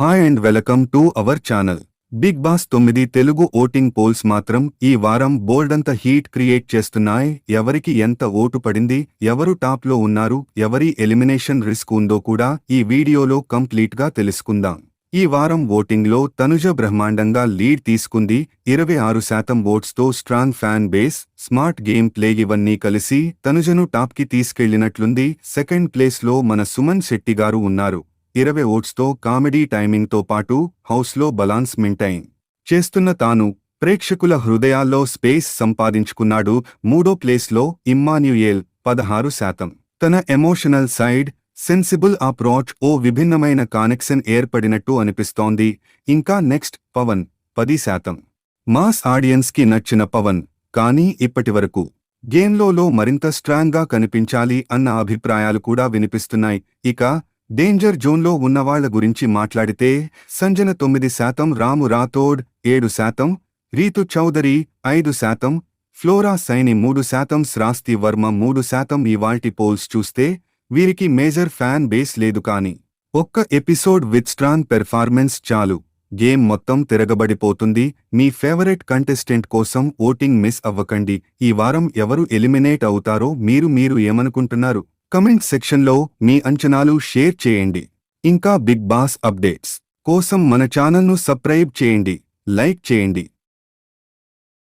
Hi and welcome to our channel Bigg Boss తొమ్మిది Telugu voting poles మాత్రం ఈ వారం బోల్డంత హీట్ క్రియేట్ చేస్తున్నాయి. ఎవరికి ఎంత ఓటు పడింది? ఎవరు టాప్లో ఉన్నారు? ఎవరి ఎలిమినేషన్ రిస్క్ ఉందో కూడా ఈ వీడియోలో కంప్లీట్గా తెలుసుకుందాం. ఈ వారం ఓటింగ్లో తనుజ బ్రహ్మాండంగా లీడ్ తీసుకుంది. ఇరవై ఆరు శాతం ఓట్స్తో strong fan base smart game play ఇవన్నీ కలిసి తనుజను టాప్కి తీసుకెళ్ళినట్లుంది. సెకండ్ ప్లేస్లో మన సుమన్ శెట్టి గారు ఉన్నారు. ఇరవై ఓట్స్తో కామెడీ టైమింగ్తో పాటు హౌస్లో బలాన్స్ మెయింటైన్ చేస్తున్న తాను ప్రేక్షకుల హృదయాల్లో స్పేస్ సంపాదించుకున్నాడు. మూడో ప్లేస్లో ఇమ్మాన్యుయేల్ పదహారు శాతం. తన ఎమోషనల్ సైడ్ సెన్సిబుల్ అప్రోచ్ ఓ విభిన్నమైన కానెక్షన్ ఏర్పడినట్టు అనిపిస్తోంది. ఇంకా నెక్స్ట్ పవన్ పది శాతం. మాస్ ఆడియన్స్కి నచ్చిన పవన్ కానీ ఇప్పటివరకు గేమ్లోలో మరింత స్ట్రాంగ్గా కనిపించాలి అన్న అభిప్రాయాలు కూడా వినిపిస్తున్నాయి. ఇక డేంజర్ జోన్లో ఉన్నవాళ్ళ గురించి మాట్లాడితే సంజన తొమ్మిది శాతం రాము రాథోడ్ ఏడు శాతం రీతు చౌదరి ఐదు శాతం ఫ్లోరా సైని మూడు శాతం శ్రాస్తి వర్మ మూడు శాతం ఇవాల్టి పోల్స్ చూస్తే వీరికి మేజర్ ఫ్యాన్ బేస్ లేదు కాని ఒక్క ఎపిసోడ్ విత్ స్ట్రాంగ్ పెర్ఫార్మెన్స్ చాలు. గేమ్ మొత్తం తిరగబడిపోతుంది. మీ ఫేవరెట్ కంటెస్టెంట్ కోసం ఓటింగ్ మిస్ అవ్వకండి. ఈ వారం ఎవరు ఎలిమినేట్ అవుతారో మీరు మీరు ఏమనుకుంటున్నారు? కమెంట్ సెక్షన్లో మీ అంచనాలు షేర్ చేయండి. ఇంకా బిగ్ బాస్ అప్డేట్స్ కోసం మన ఛానల్ను సబ్స్క్రైబ్ చేయండి. లైక్ చేయండి.